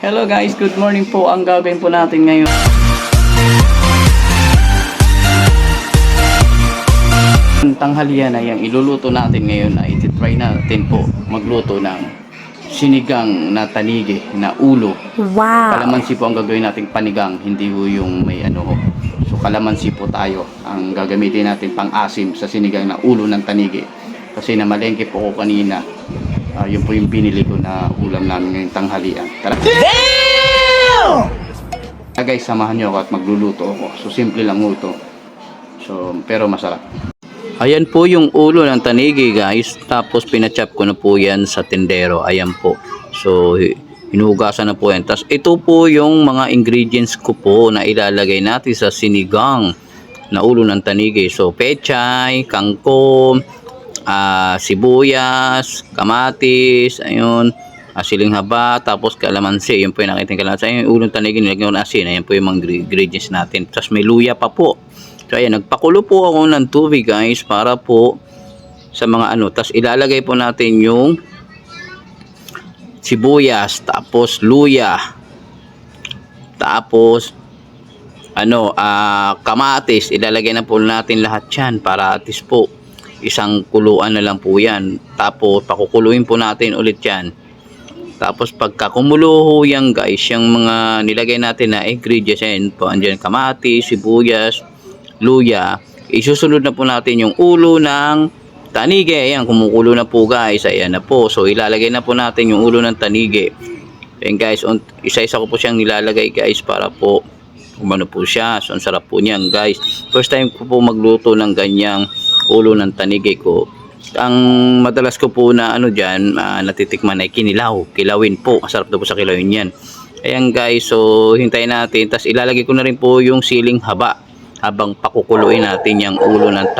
Hello guys, good morning po. Ang gagawin po natin ngayon. Ang tanghalian na yung iluluto natin ngayon ay ititry natin po magluto ng sinigang na tanigi na ulo. Wow. Kalamansi po ang gagawin nating panigang, hindi po yung may ano. So kalamansi po tayo ang gagamitin natin pang asim sa sinigang na ulo ng tanigi. Kasi namalengke po ko kanina. Ah, yun po yung binili ko na ulam namin ngayong tanghalian. Tara. Ah, guys, samahan nyo ako at magluluto ako. So simple lang ito. So, pero masarap. Ayan po yung ulo ng tanigi guys. Tapos pinachop ko na po yan sa tindero. Ayan po. So hinugasan na po yan. Tapos ito po yung mga ingredients ko po na ilalagay natin sa sinigang na ulo ng tanigi. So pechay, kangkong, ah, sibuyas, kamatis, ayun, ah, siling haba, tapos kalamansi. Yun po yung nakita yung kalamansi. Ayun yung ulo ng tanigi nilagyan ko ng asin. Ayan po yung mga ingredients natin. Tapos may luya pa po. So ayan, nagpakulo po ako ng tubig guys para po sa mga ano. Tapos ilalagay po natin yung sibuyas, tapos luya, tapos ano, ah kamatis. Ilalagay na po natin lahat yan para at least po isang kuluan na lang po yan. Tapos pakukuluin po natin ulit yan. Tapos pagka kumulo ho yan guys, yung mga nilagay natin na ingredients yan po, andyan kamatis, sibuyas, luya, isusunod na po natin yung ulo ng tanige. Ayan, kumukulo na po guys. Ayan na po. So, ilalagay na po natin yung ulo ng tanige. Ayan guys, isa-isa ko po siyang nilalagay guys para po umano po siya. So, ang sarap po niyan guys. First time ko po magluto ng ganyang ulo ng tanige ko. Ang madalas ko po na ano dyan, ah, natitikman ay kinilaw. Kilawin po. Masarap daw po sa kilawin yan. Ayan guys, so hintayin natin. Tapos ilalagay ko na rin po yung siling haba habang pakukuluin natin yung ulo ng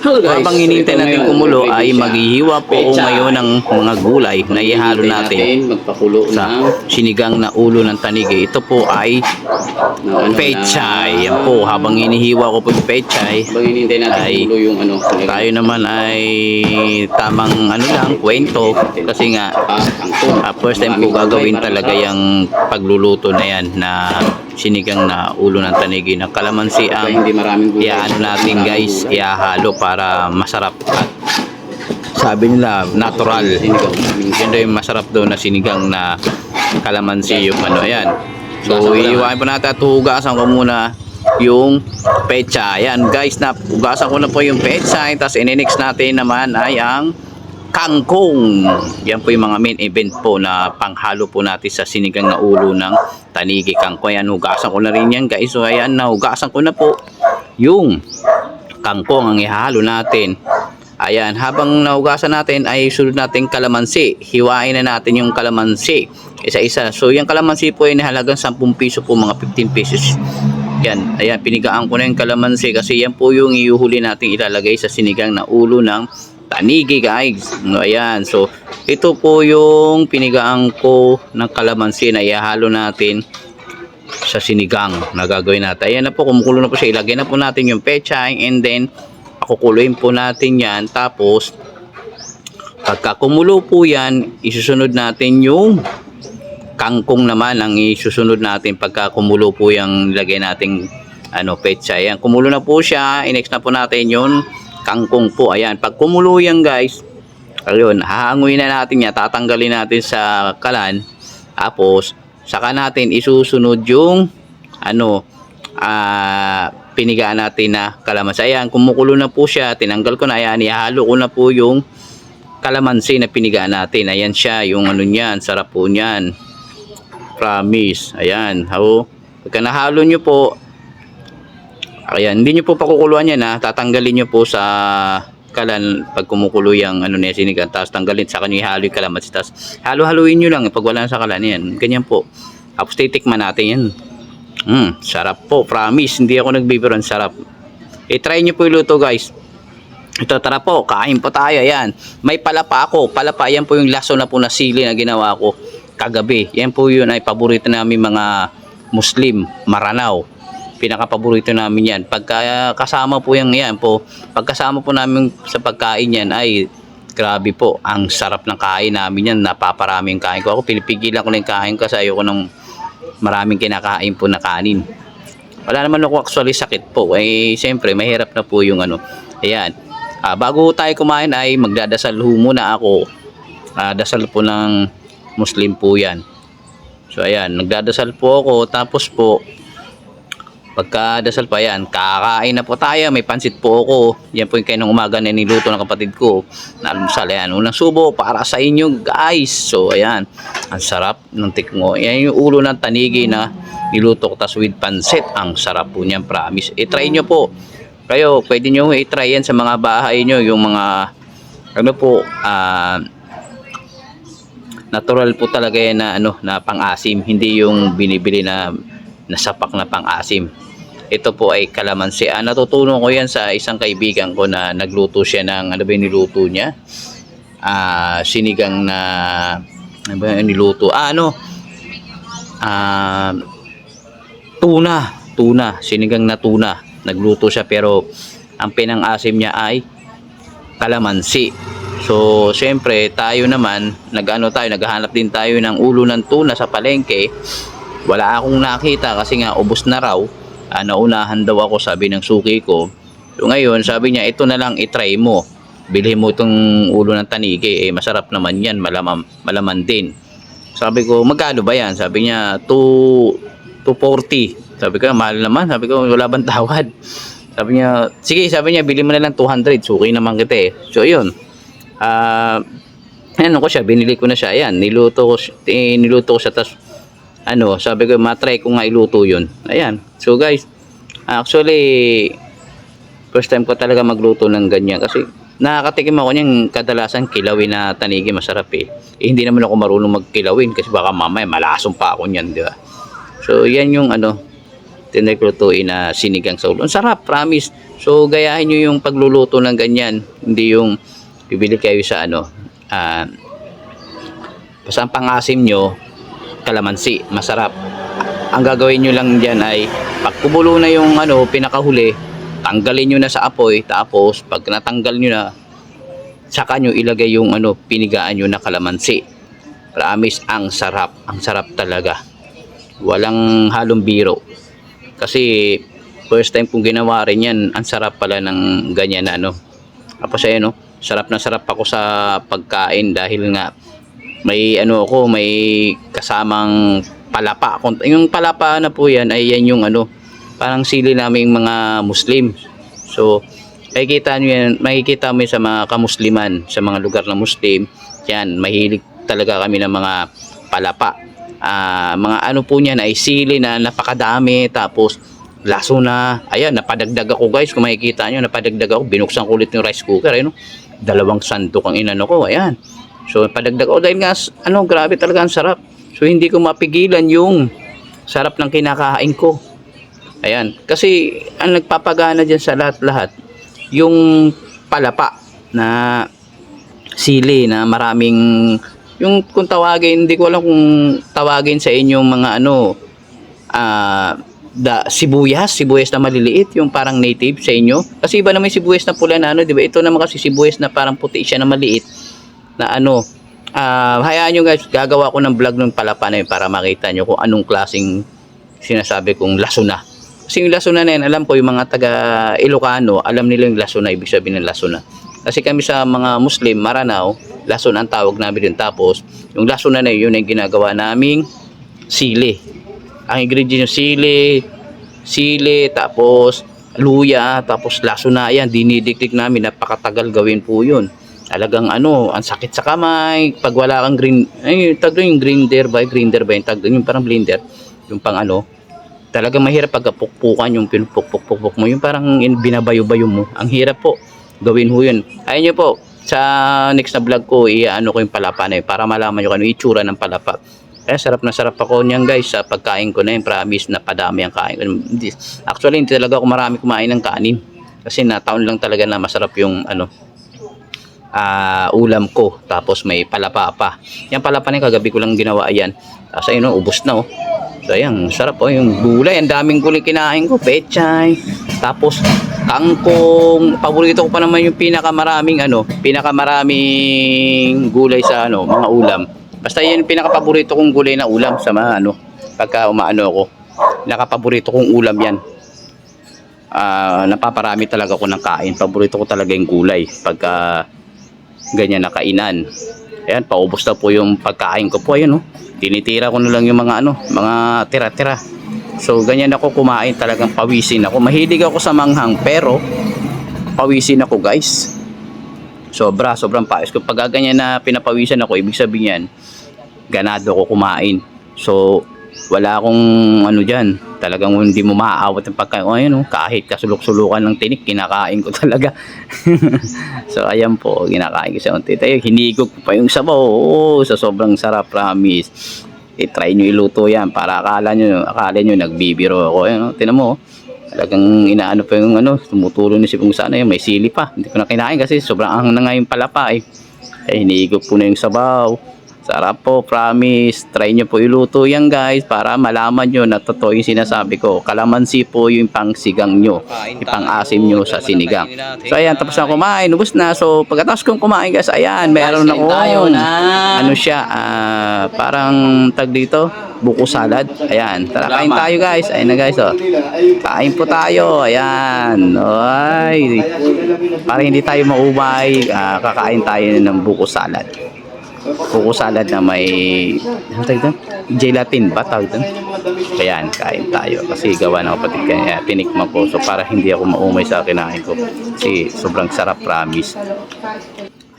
tanigi. Habang hinintay natin kumulo ay maghihiwa po ako ngayon ng mga gulay na ihalo natin magpakulo sa ng sinigang na ulo ng tanigi. Ito po ay ano, pechay. Yan po, habang hinihiwa ko po yung pechay, Habang hinintay natin Ay, kumulo yung ano. tayo naman ay tamang ano lang, kwento. Kasi nga. Ah, first time ko gagawin talaga yung pagluluto na yan na sinigang na ulo ng tanigi na kalamansi ang hindi maraming gulay. iaano natin guys, gulay. ihahalo para masarap at sabi nila natural. Yun daw yung masarap daw na sinigang na kalamansi yung ano yan. So iiwain po natin at hugasan ko muna yung pecha. Ayan guys, na hugasan ko na po yung pecha. Tapos ininix natin naman ay ang kangkong. Yan po yung mga main event po na panghalo po natin sa sinigang na ulo ng tanigi kangkong. Ayan, hugasan ko na rin yan guys. So ayan, nahugasan ko na po yung kangkong ang ihahalo natin. Ayan, habang nahugasan natin ay sunod natin kalamansi. Hiwain na natin yung kalamansi. Isa-isa. So yung kalamansi po ay nahalagang 10 piso po, mga 15 pesos. Yan, ayan, pinigaan ko na yung kalamansi kasi yan po yung iuhuli natin ilalagay sa sinigang na ulo ng tanigi guys. No, Ayan, so ito po yung pinigaan ko ng kalamansi na ihalo natin sa sinigang na gagawin natin. Ayan na po, kumukulo na po siya. Ilagay na po natin yung pechay and then pakukuluin po natin yan. Tapos, pagka kumulo po yan, isusunod natin yung kangkong naman ang isusunod natin pagka kumulo po yung lagay nating ano, pechay. Ayan, kumulo na po siya. Inex na po natin yung kangkong po. Ayan, pag kumulo yan guys, ayun, hahanguin na natin yan. Tatanggalin natin sa kalan. Tapos, saka natin isusunod yung ano, ah, pinigaan natin na kalamansi. Ayan, kumukulo na po siya. Tinanggal ko na. Ayan, ihalo ko na po yung kalamansi na pinigaan natin. Ayan siya, yung ano niyan, sarap po niyan. Promise. Ayan, ho. Pagka nahalo nyo po, ayan, hindi nyo po pakukuluan yan ha. Tatanggalin nyo po sa kalan pag kumukulo yung ano niya sinigang tapos tanggalin sa kanya ihalo yung kalamansi tapos halo-haluin nyo lang pag wala na sa kalan yan ganyan po tapos titikman natin yan mm, sarap po promise hindi ako nagbibiron sarap i-try nyo po iluto guys ito tara po, kain po tayo. Ayan. May palapa ako. Palapa, yan po yung laso na po na sili na ginawa ko kagabi. Yan po yun ay paborito namin mga Muslim, Maranao. Pinaka-paborito namin yan. Pagka kasama po yung yan po, pagkasama po namin sa pagkain yan ay Grabe po, ang sarap ng kain namin yan. Napaparami yung kain ko. Ako pinipigilan ko lang yung kain kasi ayoko ng maraming kinakain po na kanin. Wala naman ako actually sakit po. Eh, siyempre, mahirap na po yung ano. Ayan. Ah, bago tayo kumain ay magdadasal ho muna ako. Ah, dasal po ng Muslim po yan. So, ayan. Nagdadasal po ako. Tapos po, Pagkadasal pa yan, kakain na po tayo. May pansit po ako. Yan po yung kainong umaga na niluto ng kapatid ko. Nalmusal yan. Unang subo para sa inyo guys. So ayan, ang sarap ng tikmo. Yan yung ulo ng tanigi na niluto ko tas with pansit. Ang sarap po niyan, promise. I-try nyo po. Kayo, pwede nyo i-try yan sa mga bahay nyo. Yung mga, ano po, ah, natural po talaga yan na ano na pang-asim hindi yung binibili na nasapak na pang-asim. Ito po ay kalamansi ah, natutunan ko yan sa isang kaibigan ko na nagluto siya ng ano ba niluto niya? Ah sinigang na ano ba niluto? Ah ano? Ah tuna. Tuna. Sinigang na tuna. Nagluto siya pero ang pinang-asim niya ay kalamansi. So, syempre, tayo naman, nag-ano tayo, naghahanap din tayo ng ulo ng tuna sa palengke. Wala akong nakita kasi nga ubos na raw. Ah, naunahan daw ako, sabi ng suki ko. So, ngayon, sabi niya, ito na lang itry mo. Bilhin mo itong ulo ng tanigi. Eh, masarap naman yan, malaman, malaman din. Sabi ko, magkano ba yan? Sabi niya, 2, 240. Sabi ko, mahal naman. Sabi ko, wala bang tawad? Sabi niya, sige, sabi niya, bili mo na lang 200. Suki naman kita eh. So, yun. Ah, ano ko siya, binili ko na siya. Ayan, niluto ko, eh, niluto ko siya. Tapos, ano, sabi ko, matry ko nga iluto yun. Ayan. So, guys, actually, first time ko talaga magluto ng ganyan. Kasi, nakakatikim ako niyang kadalasan kilawin na tanigi masarap eh. eh. Hindi naman ako marunong magkilawin kasi baka mamaya malasong pa ako niyan, di ba? So, yan yung ano, tinaglutuin na sinigang sa ulo. Ang sarap, promise. So, gayahin nyo yung pagluluto ng ganyan. Hindi yung bibili kayo sa ano, ah, basta ang pangasim nyo, kalamansi, masarap. Ang gagawin nyo lang dyan ay, pag na yung ano, pinakahuli, tanggalin nyo na sa apoy, tapos pag natanggal nyo na, saka nyo ilagay yung ano, pinigaan nyo na kalamansi. Promise, ang sarap. Ang sarap talaga. Walang halong biro. Kasi, first time kong ginawa rin yan, ang sarap pala ng ganyan na ano. Tapos ayun, no, sarap na sarap ako sa pagkain dahil nga may ano ako, may kasamang palapa. Yung palapa na po yan ay yan yung ano, parang sili naming mga Muslim. So, makikita nyo yan, makikita mo sa mga kamusliman, sa mga lugar na Muslim. Yan, mahilig talaga kami ng mga palapa. Ah, mga ano po niyan ay sili na napakadami tapos laso na. Ayan, napadagdag ako guys. Kung makikita nyo, napadagdag ako. Binuksan ko ulit yung rice cooker. Ayun? Dalawang sandok ang inano ko. Ayan. So, padagdag ako dahil nga, ano, grabe talaga ang sarap. So, hindi ko mapigilan yung sarap ng kinakain ko. Ayan. Kasi, ang nagpapagana dyan sa lahat-lahat, yung palapa na sili na maraming yung kung tawagin hindi ko alam kung tawagin sa inyong mga ano ah da sibuyas, sibuyas na maliliit, yung parang native sa inyo. Kasi iba naman yung sibuyas na pula na ano, 'di ba? Ito naman kasi sibuyas na parang puti siya na maliit na ano. Ah, hayaan nyo guys, gagawa ko ng vlog ng palapa na yun para makita nyo kung anong klaseng sinasabi kong lasuna. Kasi yung lasuna na yan, alam ko yung mga taga Ilocano, alam nila yung lasuna, ibig sabihin ng lasuna. Kasi kami sa mga Muslim, Maranao, lason ang tawag namin din. Tapos, yung lasuna na yun, yun yung ginagawa naming sili. Ang ingredient yung sili, sili, tapos luya, tapos laso na yan, dinidikdik namin, napakatagal gawin po yun. Talagang ano, ang sakit sa kamay, pag wala kang green, ay, tag yung grinder ba, grinder ba yung tag yung parang blender, yung pang ano, talagang mahirap pag pukpukan yung pinupukpuk mo, yung parang in- binabayo-bayo mo. Ang hirap po, gawin ho yun. Ayun nyo po, sa next na vlog ko, i-ano ko yung palapa na yun, para malaman nyo kung ano itsura ng palapa. Eh, sarap na sarap ako niyan guys sa pagkain ko na yun. Promise na padami ang kain ko. Actually, hindi talaga ako marami kumain ng kanin. Kasi nataon lang talaga na masarap yung ano, ah, ulam ko. Tapos may palapa pa. Yan palapa na yun, kagabi ko lang ginawa yan. Tapos ayun, oh, ubos na oh. So ayan, sarap oh, yung gulay. Ang daming gulay kinain ko. Pechay. Tapos kangkong, paborito ko pa naman yung pinakamaraming ano, pinakamaraming gulay sa ano, mga ulam. Basta yun yung pinakapaborito kong gulay na ulam sa mga ano, pagka umaano ako. Pinakapaborito kong ulam yan. Ah, napaparami talaga ako ng kain. Paborito ko talaga yung gulay pagka ganyan na kainan. Ayan, paubos na po yung pagkain ko po. Ayan, oh. Tinitira ko na lang yung mga ano, mga tira-tira. So, ganyan ako kumain talagang pawisin ako. Mahilig ako sa manghang, pero pawisin ako, guys. Sobra, sobrang pawis ko. Pag ganyan na pinapawisan ako, ibig sabihin yan, ganado ko kumain. So, wala akong ano dyan. Talagang hindi mo maaawat ng pagkain. O, ayan, oh, kahit kasulok-sulukan ng tinik, kinakain ko talaga. so, ayan po, kinakain ko sa unti. Tayo, hinigog ko pa yung sabaw. Oo, sa sobrang sarap, promise. I-try nyo iluto yan para akala nyo, akala nyo nagbibiro ako. Ayan, oh, tinan mo, oh. Talagang inaano pa yung ano, tumutulo na si kung sana yun, may sili pa. Hindi ko na kinain kasi sobrang ang na nga yung palapa eh. Kaya hinigop ko na yung sabaw. Sarap po, promise. Try nyo po iluto yan guys para malaman nyo na totoo yung sinasabi ko. Kalamansi po yung pangsigang nyo. Ipang-asim nyo sa sinigang. So ayan, tapos na kumain. Ubus na. So pagkatapos kong kumain guys, ayan, meron na. Ano siya, ah, parang tag dito, buko salad. Ayan, tara kain tayo guys. Ayan na guys, oh. Kain po tayo. Ayan. Ay. Para hindi tayo maumay, ah, kakain tayo ng buko salad. Buko salad na may ano tawag doon? Gelatin ba tawag doon? Ayan, kain tayo. Kasi gawa ng kapatid kaya tinikman ko. So para hindi ako maumay sa kinain ko. Kasi sobrang sarap promise.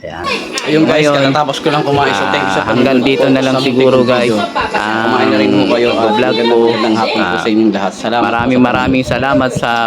Ayan. Ayun guys, Ngayon, katatapos ko lang kumain. So thank you sa Ah, hanggang dito na lang siguro, guys. Ah, Kumain na rin po kayo. vlog ko. Magandang hapon po Ah, sa inyong lahat. Salamat. Maraming maraming salamat sa